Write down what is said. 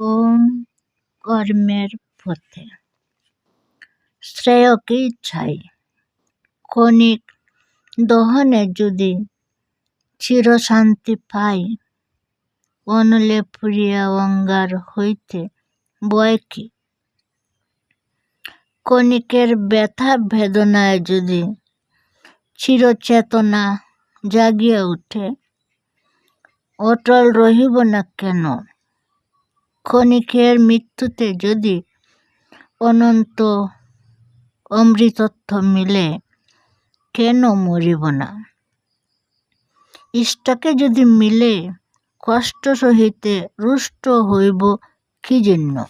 ওম কর্মের পথে। শ্রেয়কেই চাই? ক্ষণিক দহনে যদি চিরশান্তি পাই, অনলে পুরিয়া অঙ্গার হইতে বয় কি? ক্ষণিকের ব্যথা বেদনায় যদি চিরচেতনা জাগিয়া উঠে, অটল রহিব না কেন? ক্ষণিকের মৃত্যুতে যদি অনন্ত অমৃতত্ব মিলে, কেন মরিব না? ইষ্টকে যদি মিলে, কষ্ট সহিতে রুষ্ট হইব কি জন্য?